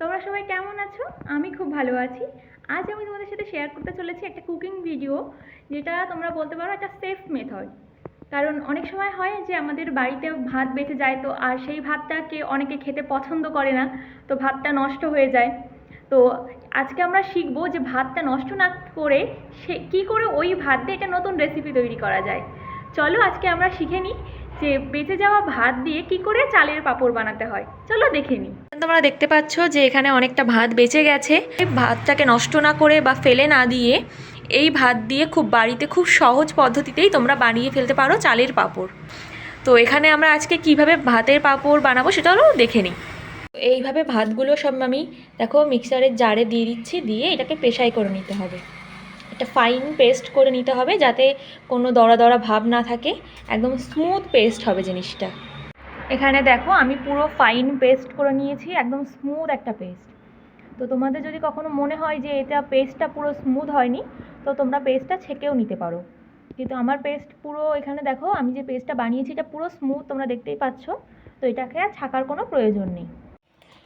আছো? আমি খুব ভালো আছি। আজ আমি তোমাদের সাথে শেয়ার করতে চলেছি একটা কুকিং ভিডিও যেটা তোমরা বলতে পারো একটা সেফ মেথড কারণ অনেক সময় হয় যে আমাদের বাড়িতে ভাত বেঁচে যায়, তো আর সেই ভাতটাকে অনেকে খেতে পছন্দ করে না, তো ভাতটা নষ্ট হয়ে যায়। তো আজকে আমরা শিখব যে ভাতটা নষ্ট না করে সে, কী করে ওই ভাত দিয়ে একটা নতুন রেসিপি তৈরি করা যায়। চলো আজকে আমরা শিখে নিই। যে বেঁচে যাওয়া ভাত দিয়ে কি করে চালের পাঁপড় বানাতে হয়? চলো দেখে নিই। তোমরা দেখতে পাচ্ছ যে এখানে অনেকটা ভাত বেঁচে গেছে। ভাতটাকে নষ্ট না করে বা ফেলে না দিয়ে এই ভাত দিয়ে খুব বাড়িতে খুব সহজ পদ্ধতিতেই তোমরা বানিয়ে ফেলতে পারো চালের পাঁপড়। তো এখানে আমরা আজকে কীভাবে ভাতের পাঁপড় বানাবো সেটাও দেখে নিই। এইভাবে ভাতগুলো সব আমি, দেখো মিক্সারের জারে দিয়ে দিচ্ছি, দিয়ে এটাকে পেশাই করে নিতে হবে। একটা ফাইন পেস্ট করে নিতে হবে যাতে কোনো দড়া দড়া ভাব না থাকে। একদম স্মুথ পেস্ট হবে জিনিসটা। এখানে দেখো, আমি পুরো ফাইন পেস্ট করে নিয়েছি, একদম স্মুথ একটা পেস্ট তো তোমাদের যদি কখনো মনে হয় যে এটা পেস্টটা পুরো স্মুথ হয়নি, তো তোমরা পেস্টটা ছেঁকেও নিতে পারো। কিন্তু আমার পেস্ট পুরো এখানে দেখো, আমি যে পেস্টটা বানিয়েছি এটা পুরো স্মুথ তোমরা দেখতেই পাচ্ছ। তো এটাকে আর ছাকার কোনো প্রয়োজন নেই।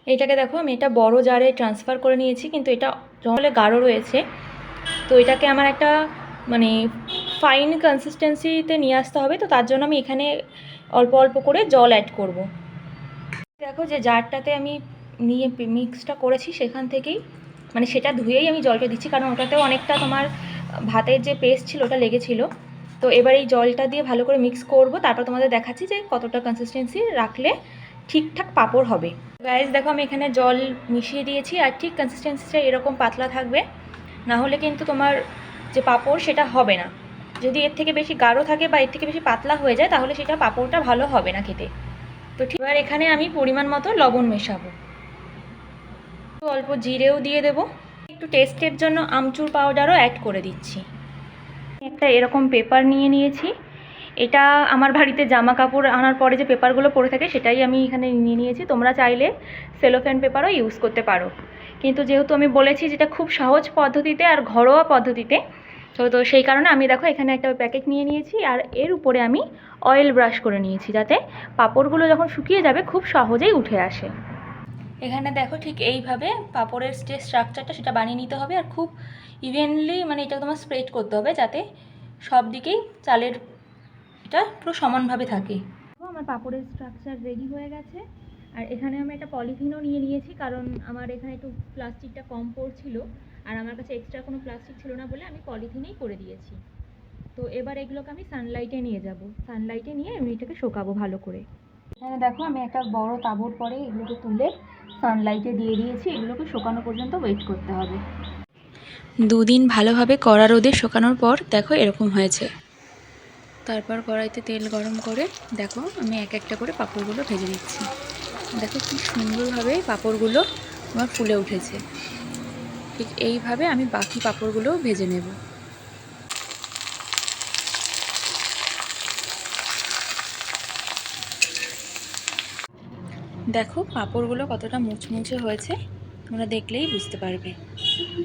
এটাকে দেখো, আমি এটা বড় জারে ট্রান্সফার করে নিয়েছি, কিন্তু এটা জলে গাঢ় রয়েছে। তো এটাকে আমার একটা মানে ফাইন কনসিস্টেন্সিতে নিয়ে আসতে হবে, তো তার জন্য আমি এখানে অল্প অল্প করে জল অ্যাড করব। দেখো যে জারটাতে আমি নিয়ে মিক্সটা করেছি সেখান থেকেই মানে সেটা ধুয়েই আমি জলটা দিচ্ছি, কারণ ওটাতেও অনেকটা তোমার ভাতের যে পেস্ট ছিল ওটা লেগেছিল। তো এবার এই জলটা দিয়ে ভালো করে মিক্স করব, তারপর তোমাদের দেখাচ্ছি যে কতটা কনসিস্টেন্সি রাখলে ঠিকঠাক পাঁপড় হবে। গাইজ দেখো আমি এখানে জল মিশিয়ে দিয়েছি, আর ঠিক কনসিস্টেন্সিটা এরকম পাতলা থাকবে। না হলে কিন্তু তোমার যে পাপড়, সেটা হবে না। যদি এর থেকে বেশি গাঢ় থাকে বা এর থেকে বেশি পাতলা হয়ে যায়, তাহলে সেটা পাপড়টা ভালো হবে না খেতে। তো ঠিক, এবার এখানে আমি পরিমাণ মতো লবণ মেশাবো। অল্প জিরেও দিয়ে দেব। একটু টেস্টের জন্য আমচুর পাউডারও অ্যাড করে দিচ্ছি। একটা এরকম পেপার নিয়ে নিয়েছি। এটা আমার বাড়িতে জামা কাপড় আনার পরে যে পেপারগুলো পড়ে থাকে সেটাই আমি এখানে নিয়ে নিয়েছি। তোমরা চাইলে সেলোফ্যান পেপারও ইউজ করতে পারো। কিন্তু যেহেতু আমি বলেছি যেটা খুব সহজ পদ্ধতিতে আর ঘরোয়া পদ্ধতিতে, তো তো সেই কারণে আমি দেখো এখানে একটা প্যাকেট নিয়ে নিয়েছি আর এর উপরে আমি অয়েল ব্রাশ করে নিয়েছি যাতে পাপড়গুলো যখন শুকিয়ে যাবে খুব সহজেই উঠে আসে। এখানে দেখো ঠিক এইভাবে পাপড়ের যে স্ট্রাকচারটা সেটা বানিয়ে নিতে হবে আর খুব ইভেনলি মানে এটা তোমার স্প্রেড করতে হবে যাতে সব দিকেই চালের এটা পুরো সমানভাবে থাকে। আমার পাপড়ের স্ট্রাকচার রেডি হয়ে গেছে। আর এখানে আমি একটা পলিথিনও নিয়ে নিয়েছি কারণ আমার এখানে একটু প্লাস্টিকটা কম পড়ছিল। আর আমার কাছে এক্সট্রা কোনো প্লাস্টিক ছিল না বলে আমি পলিথিনেই করে দিয়েছি। তো এবার এগুলোকে আমি সানলাইটে নিয়ে যাব। সানলাইটে নিয়ে আমি এটাকে শোকাবো ভালো করে। এখানে দেখো আমি একটা বড় তাবুর পরে এগুলোকে তুলে সানলাইটে দিয়ে দিয়েছি। এগুলোকে শুকানো পর্যন্ত ওয়েট করতে হবে। দুদিন ভালোভাবে কড়া রোদে শোকানোর পর দেখো এরকম হয়েছে। তারপর কড়াইতে তেল গরম করে, দেখো আমি এক একটা করে পাঁপড়গুলো ভেজে দিচ্ছি দেখো কি সুন্দরভাবে পাঁপড়গুলো আমার ফুলে উঠেছে। ঠিক এইভাবে আমি বাকি পাঁপড়গুলোও ভেজে নেব। দেখো পাঁপড়গুলো কতটা মুচমুচে হয়েছে, তোমরা দেখলেই বুঝতে পারবে।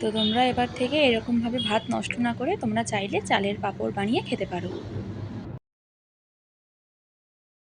তো তোমরা এবার থেকে এরকমভাবে ভাত নষ্ট না করে তোমরা চাইলে চালের পাঁপড় বানিয়ে খেতে পারো।